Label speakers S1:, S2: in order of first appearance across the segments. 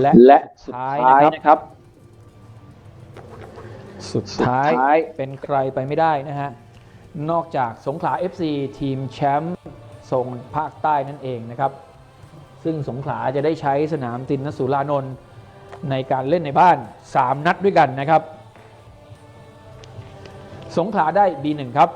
S1: และ
S2: และ
S1: สุ
S2: สุ
S1: ด
S2: ด
S1: ท้าย
S2: ท้าย
S1: นะครับ
S2: นะครับ
S1: สุด
S2: สุด
S1: ท้าย
S2: ท้าย
S1: เป็นใครไปไม่ได้นะฮะ นอกจากสงขลา FC ทีมแชมป์โซนภาคใต้นั่นเองนะครับ ซึ่งสงขลาจะได้ใช้สนามตินนสุรานนท์ในการเล่นในบ้าน 3 นัดด้วยกันนะครับ สงขลาได้ B1 ครับ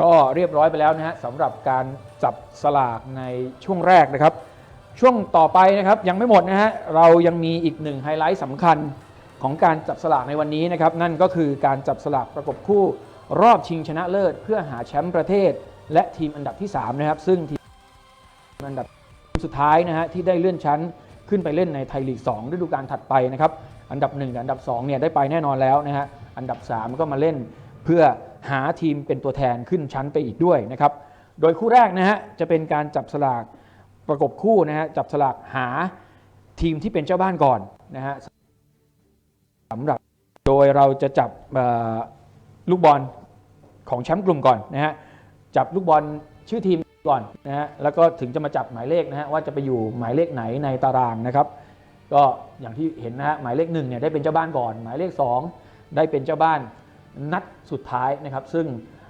S1: ก็เรียบร้อยไปแล้วนะฮะสำหรับการจับสลากในช่วงแรกนะครับ ช่วงต่อไปนะครับยังไม่หมดนะฮะเรายังมีอีกหนึ่งไฮไลท์สำคัญของการจับสลากในวันนี้นะครับ นั่นก็คือการจับสลากประกบคู่รอบชิงชนะเลิศ เพื่อหาแชมป์ประเทศ และทีมอันดับที่ 3 นะครับ ซึ่งทีมอันดับสุดท้ายนะฮะที่ได้เลื่อนชั้นขึ้นไปเล่นในไทยลีก2ฤดูกาลถัดไปนะครับอันดับ1กับอันดับ2เนี่ยได้ไปแน่นอนแล้วนะฮะอันดับ 3 ก็มาเล่นเพื่อ หาทีมเป็นตัวแทนขึ้นชั้นไปอีกด้วยนะครับ โดยคู่แรกนะฮะจะเป็นการจับสลากประกบคู่นะฮะจับสลากหาทีมที่เป็นเจ้าบ้านก่อนนะฮะสำหรับโดยเราจะจับลูกบอลของแชมป์กลุ่มก่อนนะฮะจับลูกบอลชื่อทีมก่อนนะฮะแล้วก็ถึงจะมาจับหมายเลขนะฮะว่าจะไปอยู่หมายเลขไหนในตารางนะครับ ก็อย่างที่เห็นนะฮะหมายเลขหนึ่งเนี่ยได้เป็นเจ้าบ้านก่อน หมายเลข 2 ได้เป็นเจ้าบ้าน นัดสุดท้ายนะครับ ซึ่ง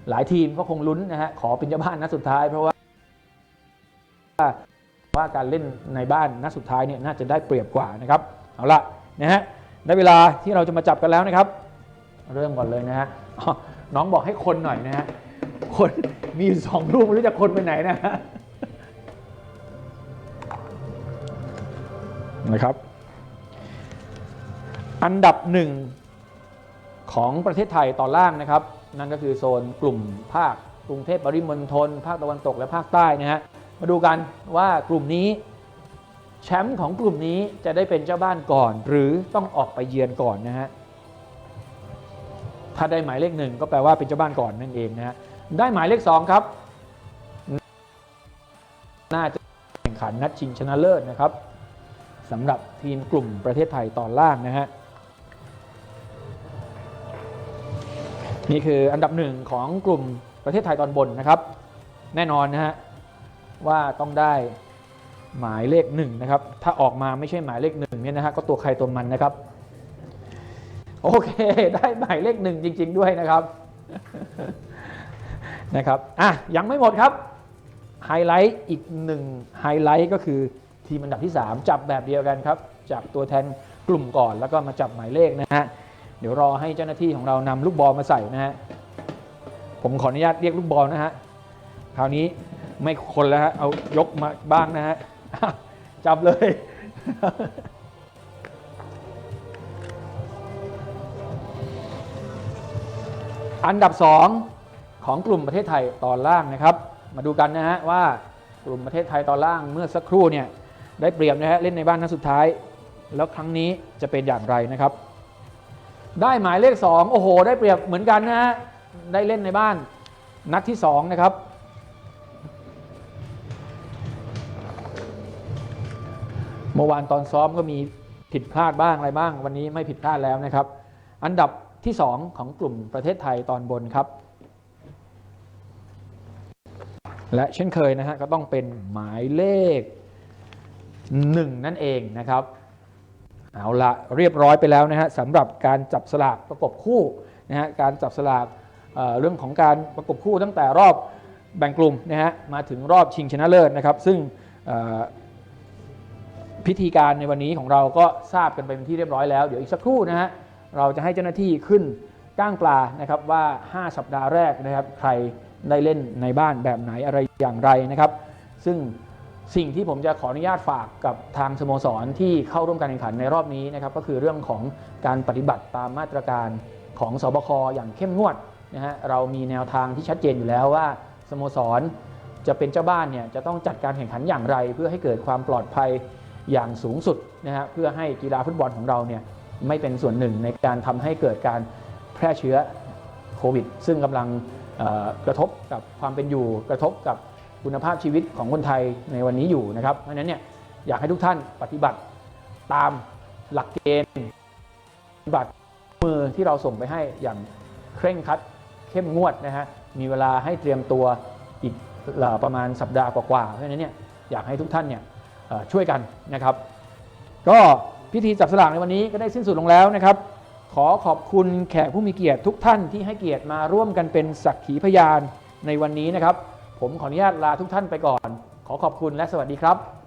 S1: หลายทีมก็คงลุ้นนะฮะขอเป็นเจ้าบ้านนัดสุดท้าย เพราะว่าว่าการเล่นในบ้านนัดสุดท้ายเนี่ยน่าจะได้เปรียบกว่านะครับเอาละนะฮะได้เวลาที่เราจะมาจับกันแล้วนะครับ เริ่มก่อนเลยนะฮะน้องบอกให้คนหน่อยนะฮะคนมีสองลูกไม่รู้จะคนไปไหนนะฮะนะครับ อันดับหนึ่ง ของประเทศไทยตอนล่างนะครับ นั่นก็คือโซนกลุ่มภาคกรุงเทพปริมณฑลภาคตะวันตกและภาคใต้นะฮะมาดูกันว่ากลุ่มนี้แชมป์ของกลุ่มนี้จะได้เป็นเจ้าบ้านก่อน หรือต้องออกไปเยือนก่อนนะฮะถ้าได้หมายเลขหนึ่งก็แปลว่าเป็นเจ้าบ้านก่อนนั่นเองนะฮะได้หมายเลขสองครับน่าจะแข่งขันนัดชิงชนะเลิศนะครับสำหรับทีมกลุ่มประเทศไทยตอนล่างนะฮะ นี่คืออันดับหนึ่งของกลุ่มประเทศไทยตอนบนนะครับ แน่นอนนะฮะว่าต้องได้หมายเลขหนึ่งนะครับ ถ้าออกมาไม่ใช่หมายเลขหนึ่งเนี่ยนะฮะก็ตัวใครตัวมันนะครับ โอเค ได้หมายเลขหนึ่งจริง ๆ ด้วยนะครับนะครับอะยังไม่หมดครับไฮไลท์อีกหนึ่งไฮไลท์ก็คือทีมอันดับที่ 3 จับแบบเดียวกันครับจับตัวแทนกลุ่มก่อนแล้วก็มาจับหมายเลขนะฮะ เดี๋ยวรอให้เจ้าหน้าที่ของเรานำลูกบอลมาใส่นะฮะผมขออนุญาตเรียกลูกบอลนะฮะคราวนี้ไม่คนแล้วฮะเอายกมาบ้างนะฮะจับเลยอันดับ 2 ของกลุ่มประเทศไทยตอนล่างนะครับ มาดูกันนะฮะว่ากลุ่มประเทศไทยตอนล่างเมื่อสักครู่เนี่ยได้เปรียบนะฮะเล่นในบ้านนัดสุดท้าย แล้วครั้งนี้จะเป็นอย่างไรนะครับ ได้หมายเลข 2 โอ้โห ได้เปรียบเหมือนกันนะฮะได้เล่นในบ้านนัดที่ 2 นะครับ เมื่อวานตอนซ้อมก็มีผิดพลาดบ้างอะไรบ้าง วันนี้ไม่ผิดพลาดแล้วนะครับ อันดับที่ 2 ของกลุ่มประเทศไทยตอนบนครับ และเช่นเคยนะฮะก็ต้องเป็นหมายเลข 1 นั่นเองนะครับ เอาละเรียบร้อยไปแล้วนะฮะสำหรับการจับสลากประกบคู่นะฮะการจับสลากเเรื่องของการประกบคู่ตั้งแต่รอบแบ่งกลุ่มนะฮะมาถึงรอบชิงชนะเลิศนะครับ ซึ่งพิธีการในวันนี้ของเราก็ทราบกันไปเป็นที่เรียบร้อยแล้วเดี๋ยวอีกสักครู่นะฮะเราจะให้เจ้าหน้าที่ขึ้นก้างปลานะครับว่า 5 สัปดาห์แรกนะครับใครได้เล่นในบ้านแบบไหนอะไรอย่างไรนะครับ ซึ่ง สิ่งที่ผมจะขออนุญาตฝากกับทางสโมสรที่เข้าร่วมการแข่งขันในรอบนี้นะครับก็คือเรื่องของการปฏิบัติตามมาตรการของสบคอย่างเข้มงวดนะฮะเรามีแนวทางที่ชัดเจนอยู่แล้วว่าสโมสรจะเป็นเจ้าบ้านเนี่ยจะต้องจัดการแข่งขันอย่างไร เพื่อให้เกิดความปลอดภัยอย่างสูงสุดนะฮะเพื่อให้กีฬาฟุตบอลของเราเนี่ยไม่เป็นส่วนหนึ่งในการทำให้เกิดการแพร่เชื้อโควิด ซึ่งกำลังกระทบกับความเป็นอยู่กระทบกับ คุณภาพชีวิตของคนไทยในวันนี้อยู่นะครับ เพราะฉะนั้นเนี่ยอยากให้ทุกท่านปฏิบัติตามหลักเกณฑ์ปฏิบัติมือที่เราส่งไปให้อย่างเคร่งครัดเข้มงวดนะฮะมีเวลาให้เตรียมตัวอีกประมาณสัปดาห์กว่าๆเพราะฉะนั้นเนี่ยอยากให้ทุกท่านเนี่ยช่วยกันนะครับ ก็พิธีจับสลากในวันนี้ก็ได้สิ้นสุดลงแล้วนะครับ ขอขอบคุณแขกผู้มีเกียรติทุกท่านที่ให้เกียรติมาร่วมกันเป็นสักขีพยานในวันนี้นะครับ ผมขออนุญาตลาทุกท่านไปก่อน ขอขอบคุณและสวัสดีครับ